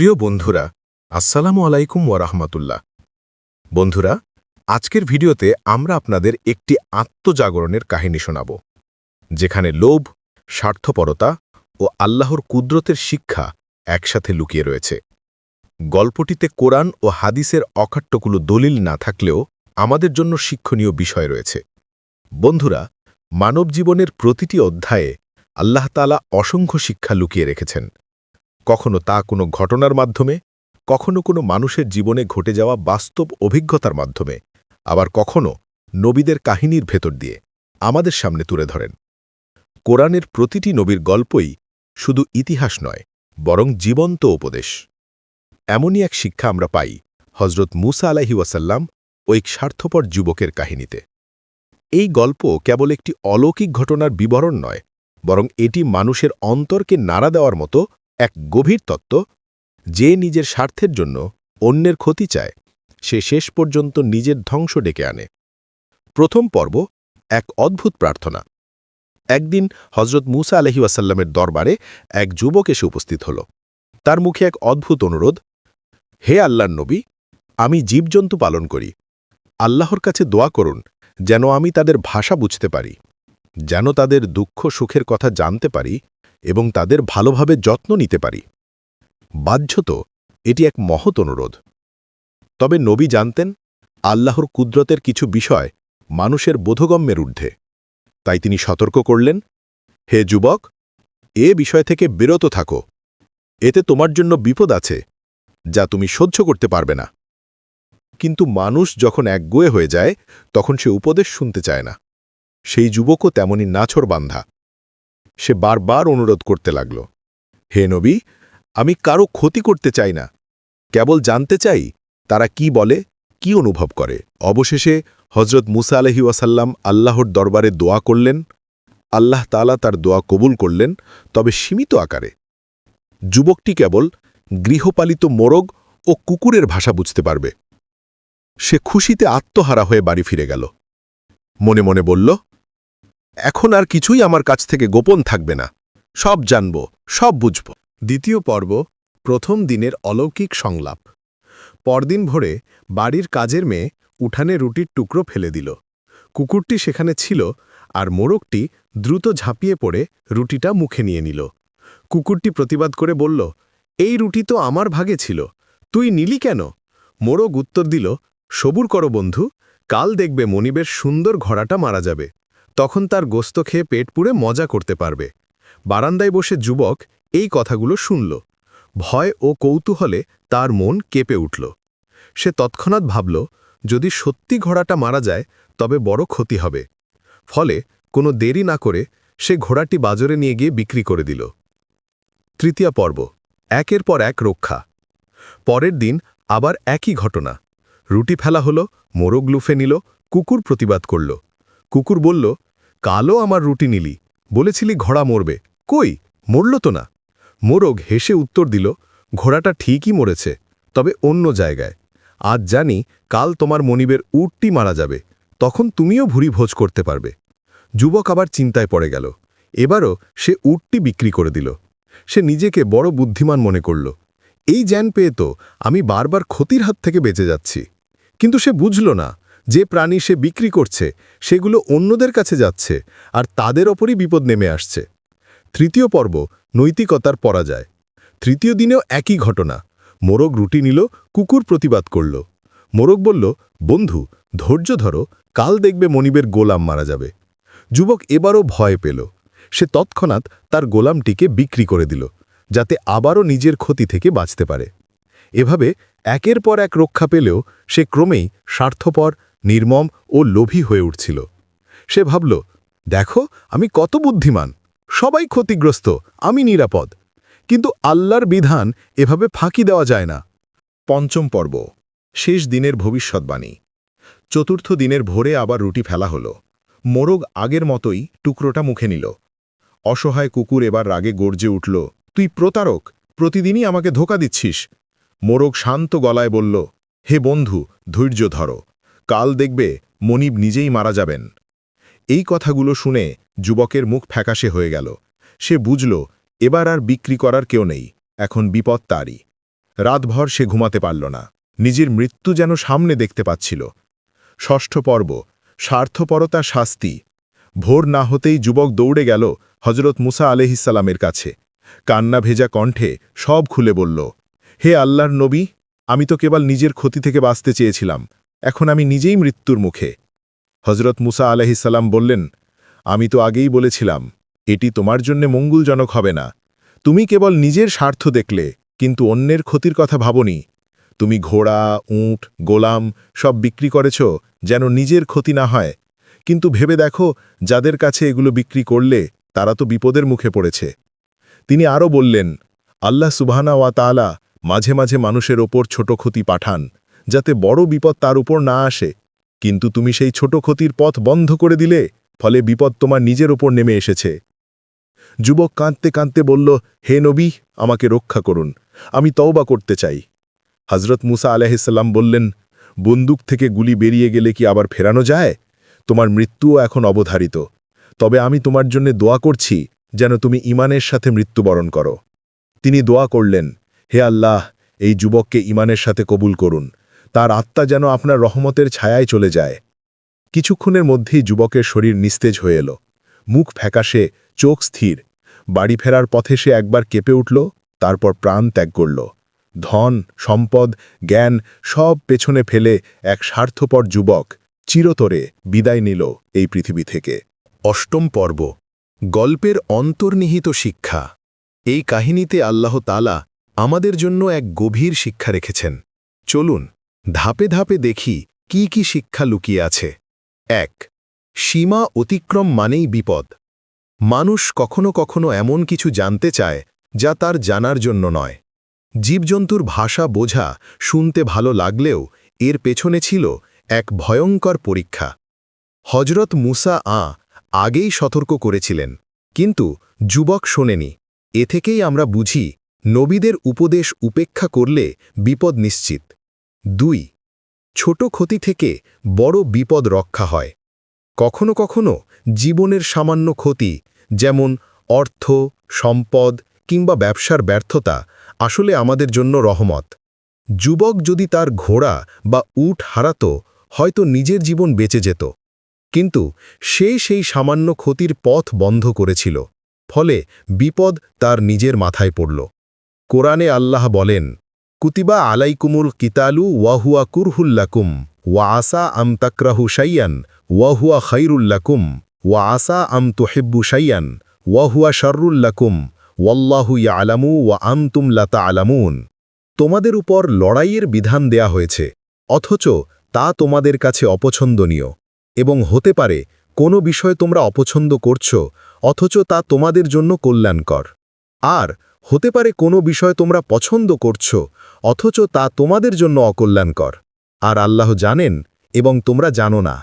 প্রিয় বন্ধুরা, আসসালামু আলাইকুম ওয়ারাহমাতুল্লাহ বন্ধুরা, আজকের ভিডিওতে আমরা আপনাদের একটি আত্মজাগরণের কাহিনী শোনাব, যেখানে লোভ, স্বার্থপরতা ও আল্লাহর কুদরতের শিক্ষা একসাথে লুকিয়ে রয়েছে। গল্পটিতে কোরআন ও হাদিসের অকাট্যগুলো দলিল না থাকলেও আমাদের জন্য শিক্ষণীয় বিষয় রয়েছে। বন্ধুরা মানব জীবনের প্রতিটি অধ্যায়ে আল্লাহ তালা অসংখ্য শিক্ষা লুকিয়ে রেখেছেন। কখনো তা কোনো ঘটনার মাধ্যমে, কখনো কোনো মানুষের জীবনে ঘটে যাওয়া বাস্তব অভিজ্ঞতার মাধ্যমে, আবার কখনো নবীদের কাহিনীর ভেতর দিয়ে আমাদের সামনে তুলে ধরেন। কোরআনের প্রতিটি নবীর গল্পই শুধু ইতিহাস নয়, বরং জীবন্ত উপদেশ। এমনই এক শিক্ষা আমরা পাই হজরত মুসা আলাহি ওয়াসাল্লাম ও এক স্বার্থপর যুবকের কাহিনীতে। এই গল্প কেবল একটি অলৌকিক ঘটনার বিবরণ নয়, বরং এটি মানুষের অন্তরকে নাড়া দেওয়ার মতো এক গভীর তত্ত্ব, যে নিজের স্বার্থের জন্য অন্যের ক্ষতি চায়, সে শেষ পর্যন্ত নিজের ধ্বংস ডেকে আনে। প্রথম পর্ব এক অদ্ভুত প্রার্থনা। একদিন হজরত মুসা আলহি ওয়াসাল্লামের দরবারে এক যুবক এসে উপস্থিত হল। তার মুখে এক অদ্ভুত অনুরোধ, হে আল্লাহর নবী, আমি জীবজন্তু পালন করি। আল্লাহর কাছে দোয়া করুন যেন আমি তাদের ভাষা বুঝতে পারি, যেন তাদের দুঃখ সুখের কথা জানতে পারি এবং তাদের ভালোভাবে যত্ন নিতে পারি। বাহ্যত এটি এক মহৎ অনুরোধ। তবে নবী জানতেন, আল্লাহর কুদরতের কিছু বিষয় মানুষের বোধগম্যের ঊর্ধ্বে। তাই তিনি সতর্ক করলেন, হে যুবক, এ বিষয় থেকে বিরত থাকো। এতে তোমার জন্য বিপদ আছে, যা তুমি সহ্য করতে পারবে না। কিন্তু মানুষ যখন একগোয়ে হয়ে যায়, তখন সে উপদেশ শুনতে চায় না। সেই যুবকও তেমনি নাছর বান্ধা। সে বারবার অনুরোধ করতে লাগল, হে নবী, আমি কারও ক্ষতি করতে চাই না। কেবল জানতে চাই তারা কি বলে, কি অনুভব করে। অবশেষে হজরত মুসা আলহি ওয়াসাল্লাম আল্লাহর দরবারে দোয়া করলেন, আল্লাহ তালা তার দোয়া কবুল করলেন, তবে সীমিত আকারে। যুবকটি কেবল গৃহপালিত মোরগ ও কুকুরের ভাষা বুঝতে পারবে। সে খুশিতে আত্মহারা হয়ে বাড়ি ফিরে গেল। মনে মনে বলল এখন আর কিছুই আমার কাছ থেকে গোপন থাকবে না। সব জানব, সব বুঝব। দ্বিতীয় পর্ব, প্রথম দিনের অলৌকিক সংলাপ। পরদিন ভোরে বাড়ির কাজের মেয়ে উঠানে রুটির টুকরো ফেলে দিল। কুকুরটি সেখানে ছিল আর মোরগটি দ্রুত ঝাঁপিয়ে পড়ে রুটিটা মুখে নিয়ে নিল। কুকুরটি প্রতিবাদ করে বলল, এই রুটি তো আমার ভাগে ছিল, তুই নিলি কেন? মোরগ উত্তর দিল, সবুর করো বন্ধু, কাল দেখবে মনিবের সুন্দর ঘোড়াটা মারা যাবে। তখন তার গোস্ত খেয়ে পেট পুড়ে মজা করতে পারবে। বারান্দায় বসে যুবক এই কথাগুলো শুনল। ভয় ও কৌতূহলে তার মন কেঁপে উঠল। সে তৎক্ষণাৎ ভাবল, যদি সত্যি ঘোড়াটা মারা যায়, তবে বড় ক্ষতি হবে। ফলে কোনো দেরি না করে সে ঘোড়াটি বাজারে নিয়ে গিয়ে বিক্রি করে দিল। তৃতীয় পর্ব, একের পর এক রক্ষা। পরের দিন আবার একই ঘটনা। রুটি ফেলা হলো, মোরগ লুফে নিল, কুকুর প্রতিবাদ করল। কুকুর বলল, কালও আমার রুটি নিলি। বলেছিলি, ঘোড়া মরবে। কই? মরল তো না? মোরগ হেসে উত্তর দিল, ঘোড়াটা ঠিকই মরেছে, তবে অন্য জায়গায়। আজ জানি কাল তোমার মনিবের উটটি মারা যাবে, তখন তুমিও ভুরি ভোজ করতে পারবে। যুবক আবার চিন্তায় পড়ে গেল। এবারও সে উটটি বিক্রি করে দিল। সে নিজেকে বড় বুদ্ধিমান মনে করল, এই জ্ঞান পেয়ে তো আমি বারবার ক্ষতির হাত থেকে বেঁচে যাচ্ছি। কিন্তু সে বুঝল না যে প্রাণী সে বিক্রি করছে, সেগুলো অন্যদের কাছে যাচ্ছে আর তাদের ওপরই বিপদ নেমে আসছে। তৃতীয় পর্ব, নৈতিকতার পরাজয়। তৃতীয় দিনেও একই ঘটনা। মোরগ রুটি নিল, কুকুর প্রতিবাদ করল। মোরগ বলল, বন্ধু, ধৈর্য ধরো, কাল দেখবে মনিবের গোলাম মারা যাবে। যুবক এবারও ভয় পেল। সে তৎক্ষণাৎ তার গোলামটিকে বিক্রি করে দিল, যাতে আবারও নিজের ক্ষতি থেকে বাঁচতে পারে। এভাবে একের পর এক রক্ষা পেলেও সে ক্রমেই স্বার্থপর নির্মম ও লোভী হয়ে উঠছিল। সে ভাবল, দেখো, আমি কত বুদ্ধিমান। সবাই ক্ষতিগ্রস্ত, আমি নিরাপদ। কিন্তু আল্লাহর বিধান এভাবে ফাঁকি দেওয়া যায় না। পঞ্চম পর্ব, শেষ দিনের ভবিষ্যৎবাণী। চতুর্থ দিনের ভোরে আবার রুটি ফেলা হল। মোরগ আগের মতোই টুকরোটা মুখে নিল। অসহায় কুকুর এবার রাগে গর্জে উঠল, তুই প্রতারক, প্রতিদিনই আমাকে ধোকা দিচ্ছিস। মোরগ শান্ত গলায় বলল, হে বন্ধু, ধৈর্য ধরো। কাল দেখবে মনিব নিজেই মারা যাবেন। এই কথাগুলো শুনে যুবকের মুখ ফ্যাকাশে হয়ে গেল। সে বুঝল, এবার আর বিক্রি করার কেউ নেই, এখন বিপদ তারই। রাতভর সে ঘুমাতে পারল না, নিজের মৃত্যু যেন সামনে দেখতে পাচ্ছিল। ষষ্ঠ পর্ব, স্বার্থপরতা শাস্তি। ভোর না হতেই যুবক দৌড়ে গেল হজরত মুসা আলহিসাল্লামের কাছে। কান্না ভেজা কণ্ঠে সব খুলে বলল, হে আল্লাহর নবী, আমি তো কেবল নিজের ক্ষতি থেকে বাঁচতে চেয়েছিলাম এখন আমি নিজেই মৃত্যুর মুখে। হজরত মুসা আলহিসাল্লাম বললেন, আমি তো আগেই বলেছিলাম, এটি তোমার জন্য মঙ্গলজনক হবে না। তুমি কেবল নিজের স্বার্থ দেখলে, কিন্তু অন্যের ক্ষতির কথা ভাবনি। তুমি ঘোড়া, উঁট, গোলাম সব বিক্রি করেছ যেন নিজের ক্ষতি না হয়। কিন্তু ভেবে দেখো, যাদের কাছে এগুলো বিক্রি করলে, তারা তো বিপদের মুখে পড়েছে। তিনি আরও বললেন, আল্লাহ সুবহানা ওয়া তাআলা মাঝে মাঝে মানুষের ওপর ছোট ক্ষতি পাঠান। যাতে বড় বিপদ তার উপর না আসে। কিন্তু তুমি সেই ছোট ক্ষতির পথ বন্ধ করে দিলে, ফলে বিপদ তোমার নিজের ওপর নেমে এসেছে। যুবক কাঁদতে কাঁদতে বলল, হে নবী, আমাকে রক্ষা করুন। আমি তওবা করতে চাই। হজরত মুসা আলাহিসাল্লাম বললেন, বন্দুক থেকে গুলি বেরিয়ে গেলে কি আবার ফেরানো যায়? তোমার মৃত্যুও এখন অবধারিত। তবে আমি তোমার জন্য দোয়া করছি, যেন তুমি ইমানের সাথে মৃত্যুবরণ করো। তিনি দোয়া করলেন, হে আল্লাহ, এই যুবককে ইমানের সাথে কবুল করুন। তার আত্মা যেন আপনার রহমতের ছায়ায় চলে যায়। কিছুক্ষণের মধ্যেই যুবকের শরীর নিস্তেজ হয়ে এলো। মুখ ফ্যাকাশে, চোখ স্থির। বাড়ি ফেরার পথে সে একবার কেঁপে উঠল, তারপর প্রাণ ত্যাগ করল। ধন, সম্পদ, জ্ঞান সব পেছনে ফেলে এক স্বার্থপর যুবক চিরতরে বিদায় নিল এই পৃথিবী থেকে। অষ্টম পর্ব। গল্পের অন্তর্নিহিত শিক্ষা। এই কাহিনীতে আল্লাহ তালা আমাদের জন্য এক গভীর শিক্ষা রেখেছেন। চলুন ধাপে ধাপে দেখি কি কি শিক্ষা লুকিয়ে আছে। এক, সীমা অতিক্রম মানেই বিপদ। মানুষ কখনো কখনো এমন কিছু জানতে চায় যা তার জানার জন্য নয়। জীবজন্তুর ভাষা বোঝা, শুনতে ভালো লাগলেও এর পেছনে ছিল এক ভয়ঙ্কর পরীক্ষা। হজরত মুসা আ আগেই সতর্ক করেছিলেন, কিন্তু যুবক শোনেনি। এ থেকেই আমরা বুঝি, নবীদের উপদেশ উপেক্ষা করলে বিপদ নিশ্চিত। দুই, ছোট ক্ষতি থেকে বড় বিপদ রক্ষা হয়। কখনো কখনো জীবনের সামান্য ক্ষতি, যেমন অর্থ, সম্পদ কিংবা ব্যবসার ব্যর্থতা, আসলে আমাদের জন্য রহমত। যুবক যদি তার ঘোড়া বা উট হারাত, হয়তো নিজের জীবন বেঁচে যেত। কিন্তু সে সেই সামান্য ক্ষতির পথ বন্ধ করেছিল, ফলে বিপদ তার নিজের মাথায় পড়ল। কোরআনে আল্লাহ বলেন কুতিবা আলাইকুমুল কিতালু ওয়াহুয়া কুরহুল্লাকুম ওয়া আসা আম তাকরাহু সাইয়ান ওয়াহুয়া খৈরুল্লাকুম ওয়া আসা আম তোহেব্বু সাইয়ান ওয়াহুয়া শর্রুল্লাকুম ওয়াল্লাহু আলামু ওয়া আন্তুম লাতা আলামুন তোমাদের উপর লড়াইয়ের বিধান দেয়া হয়েছে, অথচ তা তোমাদের কাছে অপছন্দনীয়, এবং হতে পারে কোনো বিষয় তোমরা অপছন্দ করছ, অথচ তা তোমাদের জন্য কল্যাণকর। আর হতে পারে কোনো বিষয় তোমরা পছন্দ করছ, অথচ তা তোমাদের জন্য অকল্যাণকর। আর আল্লাহ জানেন এবং তোমরা জানো না।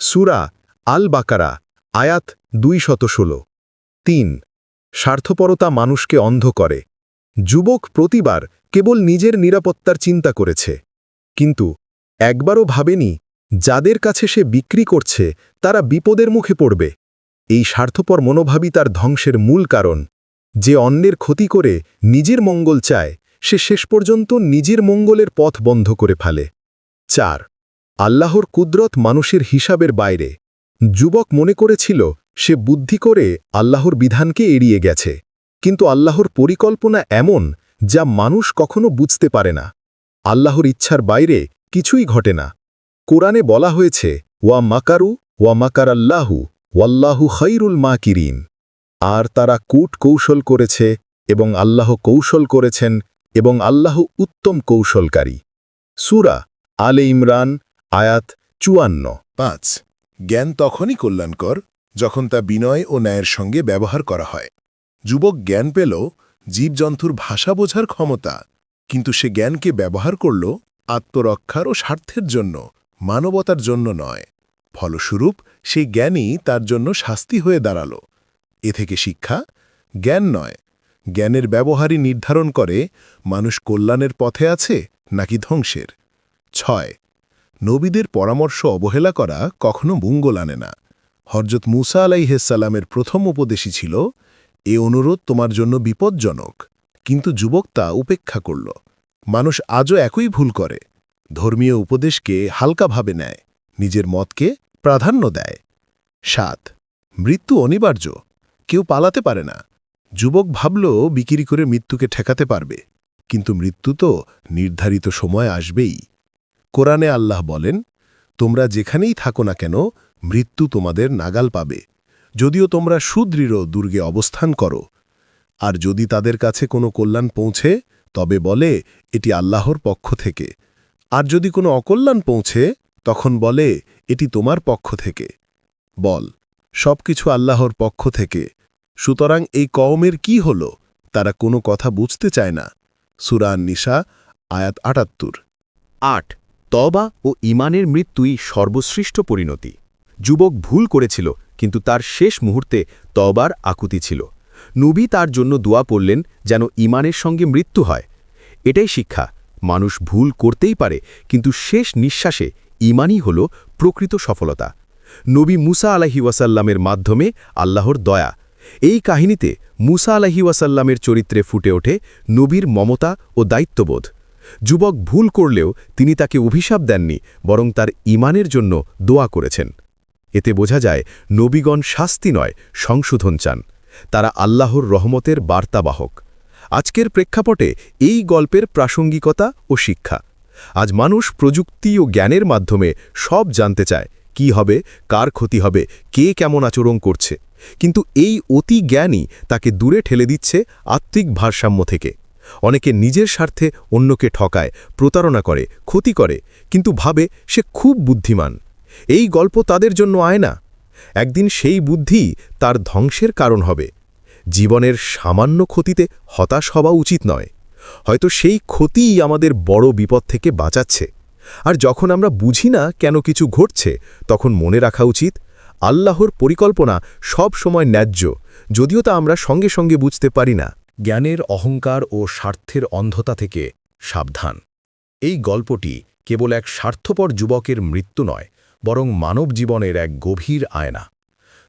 সুরা আল বাকারা আয়াত দুই শত ষোলো। তিন, স্বার্থপরতা মানুষকে অন্ধ করে। যুবক প্রতিবার কেবল নিজের নিরাপত্তার চিন্তা করেছে। কিন্তু একবারও ভাবেনি যাদের কাছে সে বিক্রি করছে তারা বিপদের মুখে পড়বে। এই স্বার্থপর মনোভাবই তার ধ্বংসের মূল কারণ। যে অন্যের ক্ষতি করে নিজের মঙ্গল চায়, সে শেষ পর্যন্ত নিজের মঙ্গলের পথ বন্ধ করে ফেলে। চার, আল্লাহর কুদরত মানুষের হিসাবের বাইরে। যুবক মনে করেছিল, সে বুদ্ধি করে আল্লাহর বিধানকে এড়িয়ে গেছে। কিন্তু আল্লাহর পরিকল্পনা এমন, যা মানুষ কখনো বুঝতে পারে না। আল্লাহর ইচ্ছার বাইরে কিছুই ঘটে না। কোরআনে বলা হয়েছে, ওয়া মাকারু, ওয়া মাকার আল্লাহু ওয়াল্লাহু খৈরুল মা কিরিন আর তারা কূট কৌশল করেছে এবং আল্লাহ কৌশল করেছেন এবং আল্লাহ উত্তম কৌশলকারী। সুরা আলে ইমরান, আয়াত চুয়ান্ন। পাঁচ। জ্ঞান তখনই কল্যাণকর যখন তা বিনয় ও ন্যায়ের সঙ্গে ব্যবহার করা হয়। যুবক জ্ঞান পেল, জীবজন্তুর ভাষা বোঝার ক্ষমতা, কিন্তু সে জ্ঞানকে ব্যবহার করল আত্মরক্ষার ও স্বার্থের জন্য, মানবতার জন্য নয়। ফলস্বরূপ সেই জ্ঞানই তার জন্য শাস্তি হয়ে দাঁড়াল। এ থেকে শিক্ষা, জ্ঞান নয়। জ্ঞানের ব্যবহারই নির্ধারণ করে মানুষ কল্যাণের পথে আছে নাকি ধ্বংসের। ছয়, নবীদের পরামর্শ অবহেলা করা কখনো মঙ্গল আনে না। হরজত মুসা আলাইহেসালামের প্রথম উপদেশই ছিল, এ অনুরোধ তোমার জন্য বিপজ্জনক। কিন্তু যুবক তা উপেক্ষা করল। মানুষ আজও একই ভুল করে। ধর্মীয় উপদেশকে হালকাভাবে নেয়, নিজের মতকে প্রাধান্য দেয়। সাত, মৃত্যু অনিবার্য। কেউ পালাতে পারে না। যুবক ভাবল বিক্রি করে মৃত্যুকে ঠেকাতে পারবে, কিন্তু মৃত্যু তো নির্ধারিত সময় আসবেই। কোরআনে আল্লাহ বলেন, তোমরা যেখানেই থাকো না কেন, মৃত্যু তোমাদের নাগাল পাবে। যদিও তোমরা সুদৃঢ় দুর্গে অবস্থান করো, আর যদি তাদের কাছে কোনো কল্যাণ পৌঁছে, তবে বলে, এটি আল্লাহর পক্ষ থেকে। আর যদি কোনো অকল্যাণ পৌঁছে, তখন বলে, এটি তোমার পক্ষ থেকে। বল সব কিছু আল্লাহর পক্ষ থেকে। সুতরাং এই কওমের কি হল, তারা কোনো কথা বুঝতে চায় না। সুরান নিশা আয়াত আটাত্তর। আট তবা ও ইমানের মৃত্যুই সর্বশ্রেষ্ঠ পরিণতি। যুবক ভুল করেছিল, কিন্তু তার শেষ মুহূর্তে তবার আকুতি ছিল। নবী তার জন্য দোয়া পড়লেন যেন ইমানের সঙ্গে মৃত্যু হয়। এটাই শিক্ষা, মানুষ ভুল করতেই পারে, কিন্তু শেষ নিঃশ্বাসে ইমানই হল প্রকৃত সফলতা। নবী মুসা আলাহি ওয়াসাল্লামের মাধ্যমে আল্লাহর দয়া এই কাহিনীতে মুসা আলাহি ওয়াসাল্লামের চরিত্রে ফুটে ওঠে নবীর মমতা ও দায়িত্ববোধ। যুবক ভুল করলেও তিনি তাকে অভিশাপ দেননি, বরং তার ইমানের জন্য দোয়া করেছেন। এতে বোঝা যায়, নবীগণ শাস্তি নয়, সংশোধন চান। তারা আল্লাহর রহমতের বার্তাবাহক। আজকের প্রেক্ষাপটে এই গল্পের প্রাসঙ্গিকতা ও শিক্ষা। আজ মানুষ প্রযুক্তি ও জ্ঞানের মাধ্যমে সব জানতে চায়, কি হবে, কার ক্ষতি হবে, কে কেমন আচরণ করছে। কিন্তু এই অতি জ্ঞানই তাকে দূরে ঠেলে দিচ্ছে আত্মিক ভারসাম্য থেকে। অনেকে নিজের স্বার্থে অন্যকে ঠকায়, প্রতারণা করে, ক্ষতি করে, কিন্তু ভাবে সে খুব বুদ্ধিমান। এই গল্প তাদের জন্য আয় না একদিন সেই বুদ্ধি তার ধ্বংসের কারণ হবে। জীবনের সামান্য ক্ষতিতে হতাশ হওয়া উচিত নয়। হয়তো সেই ক্ষতিই আমাদের বড় বিপদ থেকে বাঁচাচ্ছে। আর যখন আমরা বুঝি না কেন কিছু ঘটছে, তখন মনে রাখা উচিত আল্লাহর পরিকল্পনা সব সময় ন্যায্য, যদিও তা আমরা সঙ্গে সঙ্গে বুঝতে পারি না। জ্ঞানের অহংকার ও স্বার্থের অন্ধতা থেকে সাবধান। এই গল্পটি কেবল এক স্বার্থপর যুবকের মৃত্যু নয়, বরং মানব জীবনের এক গভীর আয়না।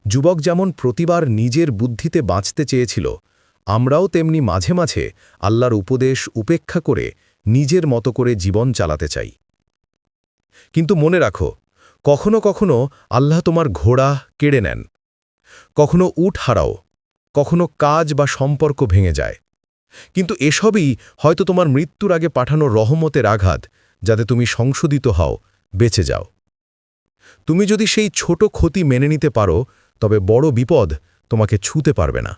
যুবক যেমন প্রতিবার নিজের বুদ্ধিতে বাঁচতে চেয়েছিল, আমরাও তেমনি মাঝে মাঝে আল্লাহর উপদেশ উপেক্ষা করে নিজের মতো করে জীবন চালাতে চাই। কিন্তু মনে রাখো কখনো কখনো আল্লাহ তোমার ঘোড়া কেড়ে নেন। কখনো উঠ হারাও, কখনো কাজ বা সম্পর্ক ভেঙে যায়। কিন্তু এসবই হয়তো তোমার মৃত্যুর আগে পাঠানো রহমতের আঘাত, যাতে তুমি সংশোধিত হও, বেঁচে যাও। তুমি যদি সেই ছোট ক্ষতি মেনে নিতে পারো, তবে বড় বিপদ তোমাকে ছুতে পারবে না।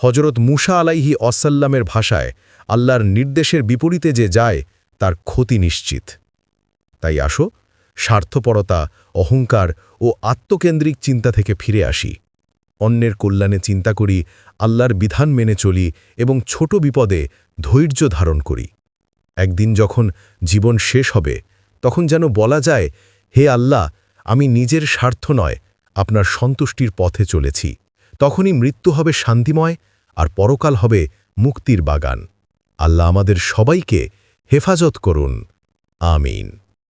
হজরত মুসা আলাইহি অসাল্লামের ভাষায় আল্লাহর নির্দেশের বিপরীতে যে যায়, তার ক্ষতি নিশ্চিত। তাই আসো স্বার্থপরতা, অহংকার ও আত্মকেন্দ্রিক চিন্তা থেকে ফিরে আসি। অন্যের কল্যাণে চিন্তা করি, আল্লাহর বিধান মেনে চলি এবং ছোট বিপদে ধৈর্য ধারণ করি। একদিন যখন জীবন শেষ হবে, তখন যেন বলা যায়, হে আল্লাহ, আমি নিজের স্বার্থ নয়, আপনার সন্তুষ্টির পথে চলেছি। তখনই মৃত্যু হবে শান্তিময় আর পরকাল হবে মুক্তির বাগান। আল্লাহ আমাদের সবাইকে হেফাজত করুন। আমিন।